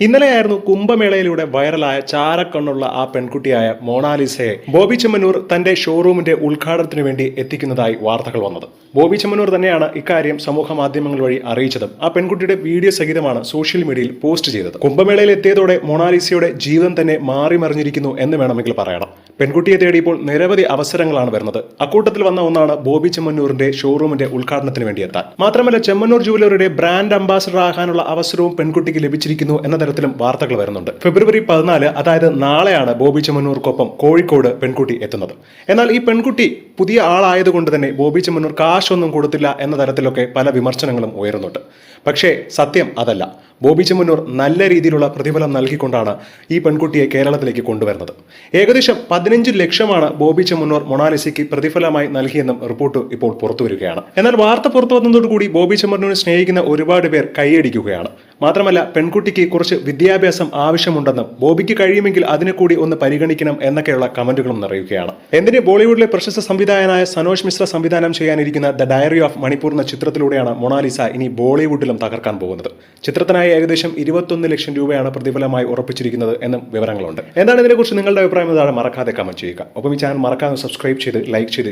ഇന്നലെയായിരുന്നു കുംഭമേളയിലൂടെ വൈറലായ ചാരക്കണ്ണുള്ള ആ പെൺകുട്ടിയായ മോണാലിസയെ ബോബി ചെമ്മന്നൂർ തന്റെ ഷോറൂമിന്റെ ഉദ്ഘാടനത്തിന് വേണ്ടി എത്തിക്കുന്നതായി വാർത്തകൾ വന്നത്. ബോബി ചെമ്മന്നൂർ തന്നെയാണ് ഇക്കാര്യം സമൂഹ മാധ്യമങ്ങൾ വഴി അറിയിച്ചതും. ആ പെൺകുട്ടിയുടെ വീഡിയോ സഹിതമാണ് സോഷ്യൽ മീഡിയയിൽ പോസ്റ്റ് ചെയ്തത്. കുംഭമേളയിൽ എത്തിയതോടെ മോണാലിസയുടെ ജീവിതം തന്നെ മാറി മറിഞ്ഞിരിക്കുന്നു എന്ന് വേണമെങ്കിൽ പറയണം. പെൺകുട്ടിയെ തേടിയപ്പോൾ നിരവധി അവസരങ്ങളാണ് വരുന്നത്. അക്കൂട്ടത്തിൽ വന്ന ഒന്നാണ് ബോബി ചെമ്മന്നൂരിന്റെ ഷോറൂമിന്റെ ഉദ്ഘാടനത്തിന് വേണ്ടി എത്താൻ. മാത്രമല്ല ചെമ്മന്നൂർ ജുവലറിയുടെ ബ്രാൻഡ് അംബാസിഡർ ആകാനുള്ള അവസരവും പെൺകുട്ടിക്ക് ലഭിച്ചിരിക്കുന്നു എന്ന തരത്തിലും വാർത്തകൾ വരുന്നുണ്ട്. ഫെബ്രുവരി പതിനാല് അതായത് നാളെയാണ് ബോബി ചെമ്മന്നൂർക്കൊപ്പം കോഴിക്കോട് പെൺകുട്ടി എത്തുന്നത്. എന്നാൽ ഈ പെൺകുട്ടി പുതിയ ആളായതുകൊണ്ട് തന്നെ ബോബി ചെമ്മന്നൂർ കാശൊന്നും കൊടുത്തില്ല എന്ന തരത്തിലൊക്കെ പല വിമർശനങ്ങളും ഉയരുന്നുണ്ട്. പക്ഷേ സത്യം അതല്ല. ബോബി ചെമ്മന്നൂർ നല്ല രീതിയിലുള്ള പ്രതിഫലം നൽകിക്കൊണ്ടാണ് ഈ പെൺകുട്ടിയെ കേരളത്തിലേക്ക് കൊണ്ടുവരുന്നത്. ഏകദേശം പതിനഞ്ച് ലക്ഷമാണ് ബോബി ചെമ്മന്നൂർ മൊണാലിസയ്ക്ക് പ്രതിഫലമായി നൽകിയെന്നും റിപ്പോർട്ട് ഇപ്പോൾ പുറത്തു വരികയാണ് എന്നാൽ വാർത്ത പുറത്തു വന്നതോടുകൂടി ബോബി ചെമ്മന്നൂരിനെ സ്നേഹിക്കുന്ന ഒരുപാട് പേർ കൈയടിക്കുകയാണ്. മാത്രമല്ല പെൺകുട്ടിക്ക് കുറച്ച് വിദ്യാഭ്യാസം ആവശ്യമുണ്ടെന്നും ബോബിക്ക് കഴിയുമെങ്കിൽ അതിനെ കൂടി ഒന്ന് പരിഗണിക്കണം എന്നൊക്കെയുള്ള കമന്റുകളും നിറയുകയാണ്. എന്തിന് ബോളിവുഡിലെ പ്രശസ്ത സംവിധായകനായ സനോജ് മിശ്ര സംവിധാനം ചെയ്യാനിരിക്കുന്ന ദ ഡയറി ഓഫ് മണിപ്പൂർ എന്ന ചിത്രത്തിലൂടെയാണ് മൊണാലിസ ഇനി ബോളിവുഡിലും തകർക്കാൻ പോകുന്നത്. ചിത്രത്തിനായി ഏകദേശം ഇരുപത്തൊന്ന് ലക്ഷം രൂപയാണ് പ്രതിഫലമായി ഉറപ്പിച്ചിരിക്കുന്നത് എന്നും വിവരങ്ങളുണ്ട്. എന്താണ് ഇതിനെക്കുറിച്ച് നിങ്ങളുടെ അഭിപ്രായം താഴെ മറക്കാതെ കമന്റ് ചെയ്യുക. ഒപ്പം ഈ ചാനൽ മറക്കാതെ സബ്സ്ക്രൈബ് ചെയ്ത് ലൈക്ക് ചെയ്ത്